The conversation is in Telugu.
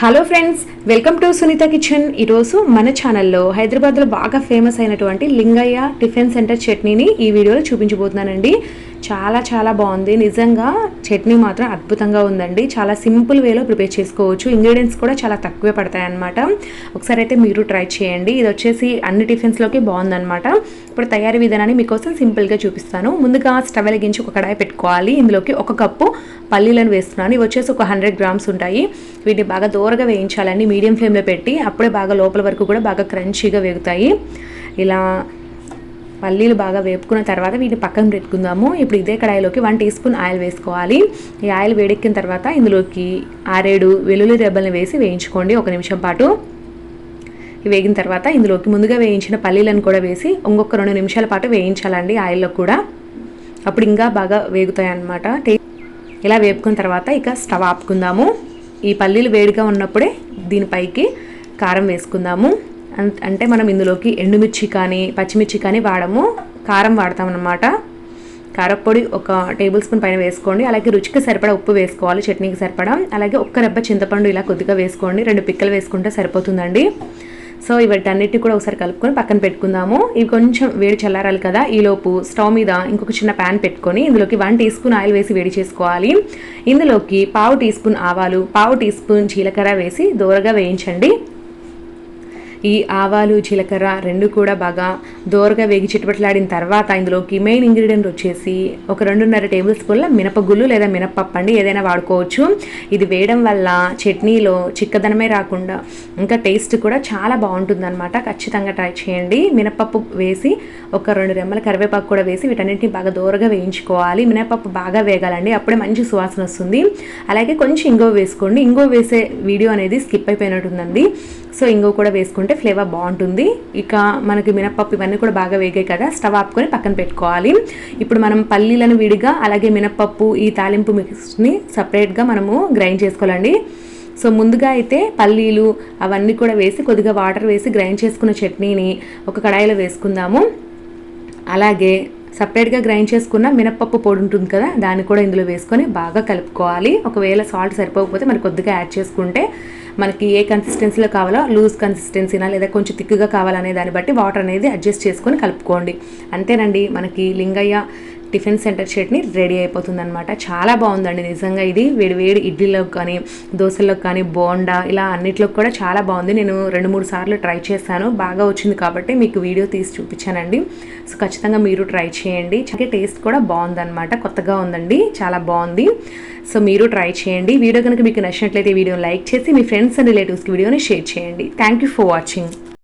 Hello friends welcome to Sunitha kitchen ఈరోజు మన ఛానల్లో హైదరాబాద్లో బాగా ఫేమస్ అయినటువంటి లింగయ్య టిఫిన్ సెంటర్ చట్నీని ఈ వీడియోలో చూపించబోతున్నానండి. చాలా చాలా బాగుంది. నిజంగా చట్నీ మాత్రం అద్భుతంగా ఉందండి. చాలా సింపుల్ వేలో ప్రిపేర్ చేసుకోవచ్చు. ఇంగ్రీడియంట్స్ కూడా చాలా తక్కువే పడతాయి అనమాట ఒకసారి అయితే మీరు ట్రై చేయండి. ఇది వచ్చేసి అన్ని టిఫిన్స్లోకి బాగుందన్నమాట. ఇప్పుడు తయారీ విధానాన్ని మీకోసం సింపుల్గా చూపిస్తాను. ముందుగా స్టవ్ వెలిగించి ఒక కడాయి పెట్టుకోవాలి. ఇందులోకి ఒక కప్పు పల్లీలను వేస్తున్నాను. ఇవి వచ్చేసి ఒక హండ్రెడ్ గ్రామ్స్ ఉంటాయి. వీటిని బాగా దూరగా వేయించాలండి. మీడియం ఫ్లేమ్లో పెట్టి అప్పుడే బాగా లోపల వరకు కూడా బాగా క్రంచీగా వేగుతాయి. ఇలా పల్లీలు బాగా వేపుకున్న తర్వాత వీటిని పక్కన పెట్టుకుందాము. ఇప్పుడు ఇదే కడాయిలోకి వన్ టీ స్పూన్ ఆయిల్ వేసుకోవాలి. ఈ ఆయిల్ వేడెక్కిన తర్వాత ఇందులోకి ఆరేడు వెల్లుల్లి రెబ్బల్ని వేసి వేయించుకోండి ఒక నిమిషం పాటు. వేగిన తర్వాత ఇందులోకి ముందుగా వేయించిన పల్లీలను కూడా వేసి ఇంకొక రెండు నిమిషాల పాటు వేయించాలండి ఆయిల్లో కూడా. అప్పుడు ఇంకా బాగా వేగుతాయి అన్నమాట ఇలా వేపుకున్న తర్వాత ఇక స్టవ్ ఆపుకుందాము. ఈ పల్లీలు వేడిగా ఉన్నప్పుడే దీనిపైకి కారం వేసుకుందాము. అంటే మనం ఇందులోకి ఎండుమిర్చి కానీ పచ్చిమిర్చి కానీ వాడము. కారం వాడతామన్నమాట కారపొడి ఒక టేబుల్ స్పూన్ పైన వేసుకోండి. అలాగే రుచికి సరిపడా ఉప్పు వేసుకోవాలి చట్నీకి సరిపడా. అలాగే ఒక్క రెబ్బ చింతపండు ఇలా కొద్దిగా వేసుకోండి. రెండు పిక్కలు వేసుకుంటే సరిపోతుందండి. సో ఇవన్నిటిని కూడా ఒకసారి కలుపుకొని పక్కన పెట్టుకుందాము. ఇవి కొంచెం వేడి చల్లారాలి కదా. ఈలోపు స్టవ్ మీద ఇంకొక చిన్న ప్యాన్ పెట్టుకొని ఇందులోకి వన్ టీ స్పూన్ ఆయిల్ వేసి వేడి చేసుకోవాలి. ఇందులోకి పావు టీ స్పూన్ ఆవాలు పావు టీ స్పూన్ జీలకర్ర వేసి దూరగా వేయించండి. ఈ ఆవాలు జీలకర్ర రెండు కూడా బాగా దోరగా వేగి చిట్టుపట్లాడిన తర్వాత ఇందులోకి మెయిన్ ఇంగ్రీడియంట్ వచ్చేసి ఒక రెండున్నర టేబుల్ స్పూన్ల మినపగుళ్ళు లేదా మినపప్పు అండి ఏదైనా వాడుకోవచ్చు. ఇది వేయడం వల్ల చట్నీలో చిక్కదనమే రాకుండా ఇంకా టేస్ట్ కూడా చాలా బాగుంటుందన్నమాట. ఖచ్చితంగా ట్రై చేయండి. మినపప్పు వేసి ఒక రెండు రెమ్మల కరివేపాకు కూడా వేసి వీటన్నింటిని బాగా దోరగా వేయించుకోవాలి. మినపప్పు బాగా వేగాలండి అప్పుడే మంచి సువాసన వస్తుంది. అలాగే కొంచెం ఇంగో వేసుకోండి. ఇంగో వేసే వీడియో అనేది స్కిప్ అయిపోయినట్టుందండి. సో ఇంగో కూడా వేసుకుంటే ఫ్లేవర్ బాగుంటుంది. ఇక మనకి మినపప్పు ఇవన్నీ కూడా బాగా వేగాయి కదా స్టవ్ ఆపుకొని పక్కన పెట్టుకోవాలి. ఇప్పుడు మనం పల్లీలను విడిగా అలాగే మినపప్పు ఈ తాలింపు మిక్స్ని సపరేట్గా మనము గ్రైండ్ చేసుకోవాలండి. సో ముందుగా అయితే పల్లీలు అవన్నీ కూడా వేసి కొద్దిగా వాటర్ వేసి గ్రైండ్ చేసుకున్న చట్నీని ఒక కడాయిలో వేసుకుందాము. అలాగే సపరేట్గా గ్రైండ్ చేసుకున్న మినప్పప్పు పొడి ఉంటుంది కదా దాన్ని కూడా ఇందులో వేసుకొని బాగా కలుపుకోవాలి. ఒకవేళ సాల్ట్ సరిపోకపోతే మరి కొద్దిగా యాడ్ చేసుకుంటే మనకి ఏ కన్సిస్టెన్సీలో కావాలో లూజ్ కన్సిస్టెన్సీనా లేదా కొంచెం తిక్కుగా కావాలనే దాన్ని బట్టి వాటర్ అనేది అడ్జస్ట్ చేసుకొని కలుపుకోండి. అంతేనండి మనకి Lingaiah tiffin centre chutney ready అయిపోతుంది అనమాట చాలా బాగుందండి నిజంగా ఇది. వేడి వేడి ఇడ్లీలోకి కానీ దోశల్లోకి కానీ బోండా ఇలా అన్నిట్లోకి కూడా చాలా బాగుంది. నేను రెండు మూడు సార్లు ట్రై చేశాను. బాగా వచ్చింది కాబట్టి మీకు వీడియో తీసి చూపించానండి. సో ఖచ్చితంగా మీరు ట్రై చేయండి. చాలా టేస్ట్ కూడా బాగుందన్నమాట. కొత్తగా ఉందండి. చాలా బాగుంది. సో మీరు ట్రై చేయండి. వీడియో కనుక మీకు నచ్చినట్లయితే వీడియో లైక్ చేసి మీ ఫ్రెండ్స్ అండ్ రిలేటివ్స్కి వీడియోని షేర్ చేయండి. Thank you for watching.